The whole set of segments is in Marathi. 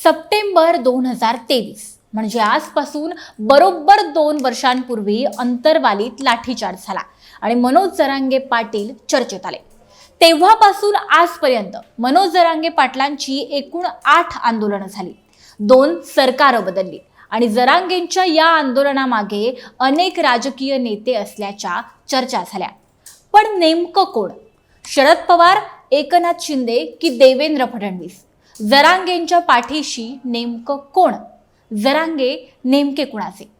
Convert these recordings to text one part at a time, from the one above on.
सप्टेंबर दोन हजार तेवीस. म्हणजे आजपासून बरोबर दोन वर्षांपूर्वी अंतरवालीत लाठीचार्ज झाला आणि मनोज जरांगे पाटील चर्चेत आले. तेव्हापासून आजपर्यंत मनोज जरांगे पाटलांची एकूण आठ आंदोलनं झाली. दोन सरकारं बदलली आणि जरांगेंच्या या आंदोलनामागे अनेक राजकीय नेते असल्याच्या चर्चा झाल्या. पण नेमकं कोण? शरद पवार एकनाथ शिंदे की देवेंद्र फडणवीस? जरांगेंच्या पाठीशी नेमकं कोण? जरांगे नेमके कुणाचे?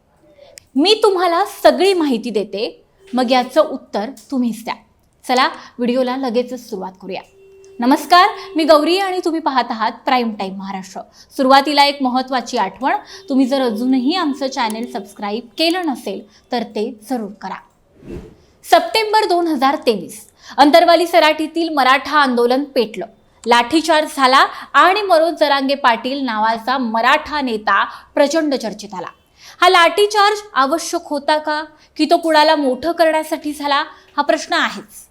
मी तुम्हाला सगळी माहिती देते. मग याचं उत्तर तुम्हीच द्या. चला व्हिडिओला लगेचच सुरुवात करूया. नमस्कार मी गौरी आणि तुम्ही पाहत आहात प्राईम टाईम महाराष्ट्र. सुरुवातीला एक महत्त्वाची आठवण. तुम्ही जर अजूनही आमचं चॅनेल सबस्क्राईब केलं नसेल तर ते जरूर करा. सप्टेंबर दोन हजार तेवीस. अंतरवाली सराटीतील मराठा आंदोलन पेटलं. लाठीचार्ज झाला आणि मनोज जरांगे पाटील नावाचा मराठा नेता प्रचंड चर्चेत आला. हा लाठीचार्ज आवश्यक होता का? की तो कुणाला मोठं करण्यासाठी झाला? हा प्रश्न आहेच.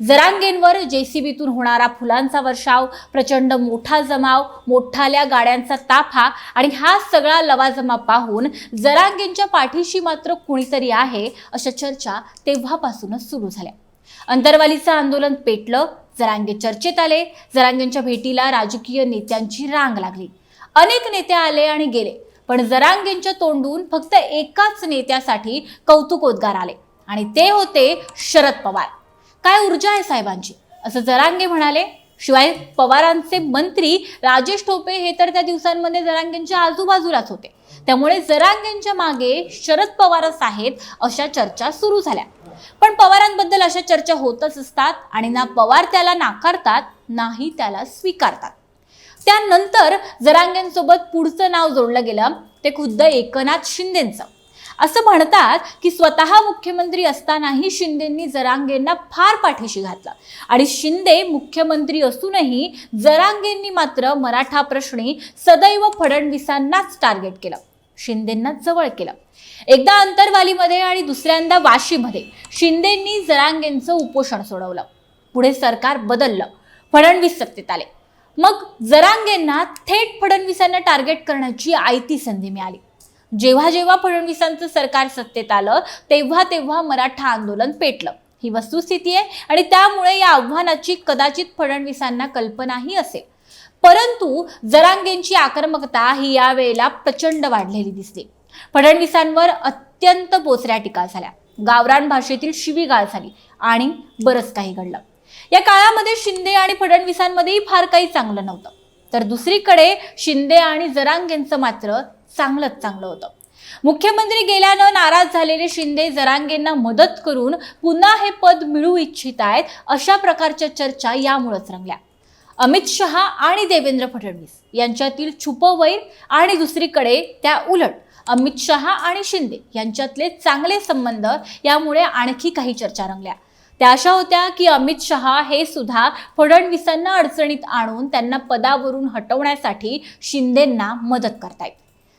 जरांगेंवर जेसीबीतून होणारा फुलांचा वर्षाव प्रचंड मोठा जमाव मोठाल्या गाड्यांचा ताफा आणि हा सगळा लवाजमा पाहून जरांगेंच्या पाठीशी मात्र कुणीतरी आहे अशा चर्चा तेव्हापासूनच सुरू झाल्या. अंतरवालीचं आंदोलन पेटलं जरांगे चर्चेत आले जरांगेंच्या भेटीला राजकीय नेत्यांची रांग लागली. अनेक नेते आले आणि गेले पण जरांगेंच्या तोंडून फक्त एकाच नेत्यासाठी कौतुकोद्गार आले. आणि ते होते शरद पवार. काय ऊर्जा आहे साहेबांची? असं जरांगे म्हणाले. शिवाय पवारांचे मंत्री राजेश टोपे हे तर त्या दिवसांमध्ये जरांगेंच्या आजूबाजूलाच होते. त्यामुळे जरांगेंच्या मागे शरद पवारच आहेत अशा चर्चा सुरू झाल्या. पण पवारांबद्दल अशा चर्चा होतच असतात आणि ना पवार त्याला नाकारतात नाही त्याला स्वीकारतात. त्यानंतर जरांगेंसोबत पुढचं नाव जोडलं गेलं ते खुद्द एकनाथ शिंदेंचं. असं म्हणतात की स्वतः मुख्यमंत्री असतानाही शिंदेंनी जरांगेंना फार पाठीशी घातलं. आणि शिंदे मुख्यमंत्री असूनही जरांगेंनी मात्र मराठा प्रश्नी सदैव फडणवीसांनाच टार्गेट केलं. शिंदेंना जवळ केलं. एकदा अंतरवालीमध्ये आणि दुसऱ्यांदा वाशीमध्ये शिंदेंनी जरांगेंचं उपोषण सोडवलं. पुढे सरकार बदललं. फडणवीस सत्तेत आले. मग जरांगेंना थेट फडणवीसांना टार्गेट करण्याची आयती संधी मिळाली. जेव्हा जेव्हा फडणवीसांचं सरकार सत्तेत आलं तेव्हा तेव्हा मराठा आंदोलन पेटलं. ही वस्तुस्थिती आहे आणि त्यामुळे या आव्हानाची कदाचित फडणवीसांना कल्पनाही असेल. परंतु जरांगेंची आक्रमकता ही यावेळेला प्रचंड वाढलेली दिसते फडणवीसांवर अत्यंत बोचऱ्या टीका झाल्या. गावरान भाषेतील शिवीगाळ झाली आणि बरंच काही घडलं. या काळामध्ये शिंदे आणि फडणवीसांमध्येही फार काही चांगलं नव्हतं. तर दुसरीकडे शिंदे आणि जरांगेंचं मात्र चांगलंच चांगलं होतं. मुख्यमंत्री गेल्यानं नाराज झालेले शिंदे जरांगेंना मदत करून पुन्हा हे पद मिळू इच्छित आहेत अशा प्रकारच्या चर्चा यामुळेच रंगल्या. अमित शहा आणि देवेंद्र फडणवीस यांच्यातील छुपवैर आणि दुसरीकडे त्या उलट अमित शहा आणि शिंदे यांच्यातले चांगले संबंध यामुळे आणखी काही चर्चा रंगल्या. त्या अशा होत्या की अमित शहा हे सुद्धा फडणवीसांना अडचणीत आणून त्यांना पदावरून हटवण्यासाठी शिंदेंना मदत करतायत.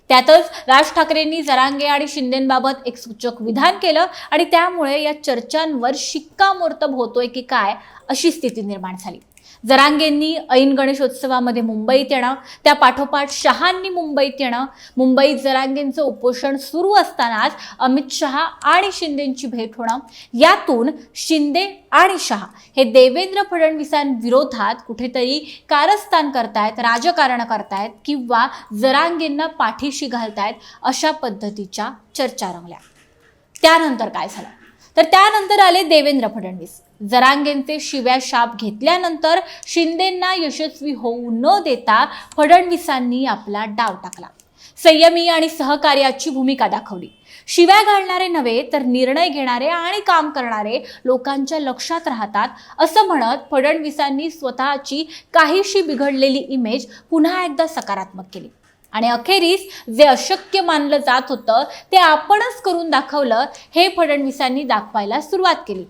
त्यातच राज ठाकरेंनी जरांगे आणि शिंदेंबाबत एक सूचक विधान केलं आणि त्यामुळे या चर्चांवर शिक्कामोर्तब होतोय की काय अशी स्थिती निर्माण झाली. जरांगेंनी ऐन गणेशोत्सवामध्ये मुंबईत येणं त्या पाठोपाठ शहांनी मुंबईत येणं. मुंबईत जरांगेंचं उपोषण सुरू असतानाच अमित शहा आणि शिंदेंची भेट होणं. यातून शिंदे आणि शहा हे देवेंद्र फडणवीसांविरोधात कुठेतरी कारस्थान करतायत राजकारण करतायत किंवा जरांगेंना पाठीशी घालतायत अशा पद्धतीच्या चर्चा रंगल्या. त्यानंतर काय झालं? तर त्यानंतर आले देवेंद्र फडणवीस. जरांगेंचे शिव्या शाप घेतल्यानंतर शिंदेंना यशस्वी होऊ न देता फडणवीसांनी आपला डाव टाकला. संयमी आणि सहकार्याची भूमिका दाखवली. शिव्या घालणारे नव्हे तर निर्णय घेणारे आणि काम करणारे लोकांच्या लक्षात राहतात असं म्हणत फडणवीसांनी स्वतःची काहीशी बिघडलेली इमेज पुन्हा एकदा सकारात्मक केली. आणि अखेरीस जे अशक्य मानलं जात होतं ते आपणच करून दाखवलं हे फडणवीसांनी दाखवायला सुरुवात केली.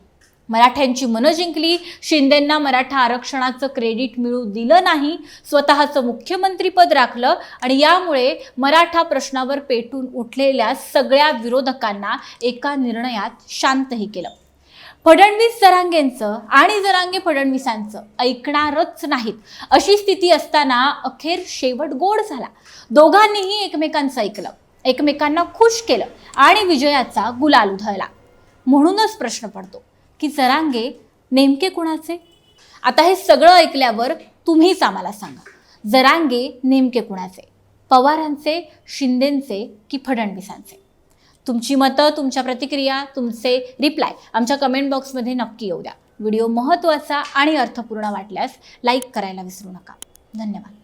मराठ्यांची मनं जिंकली शिंदेंना मराठा आरक्षणाचं क्रेडिट मिळू दिलं नाही स्वतःचं मुख्यमंत्रीपद राखलं आणि यामुळे मराठा प्रश्नावर पेटून उठलेल्या सगळ्या विरोधकांना एका निर्णयात शांतही केलं. फडणवीस जरांगेंचं आणि जरांगे फडणवीसांचं ऐकणारच नाहीत. अशी स्थिती असताना अखेर शेवट गोड झाला. दोघांनीही एकमेकांचं ऐकलं. एकमेकांना खुश केलं आणि विजयाचा गुलाल उधळला. म्हणूनच प्रश्न पडतो की जरांगे नेमके कुणाचे? आता हे सगळं ऐकल्यावर तुम्हीच आम्हाला सांगा जरांगे नेमके कुणाचे? पवारांचे शिंदेंचे की फडणवीसांचे? तुमची मतं तुमच्या प्रतिक्रिया तुमचे रिप्लाय आमच्या कमेंट बॉक्समध्ये नक्की येऊ द्या. व्हिडिओ महत्त्वाचा आणि अर्थपूर्ण वाटल्यास लाईक करायला विसरू नका. धन्यवाद.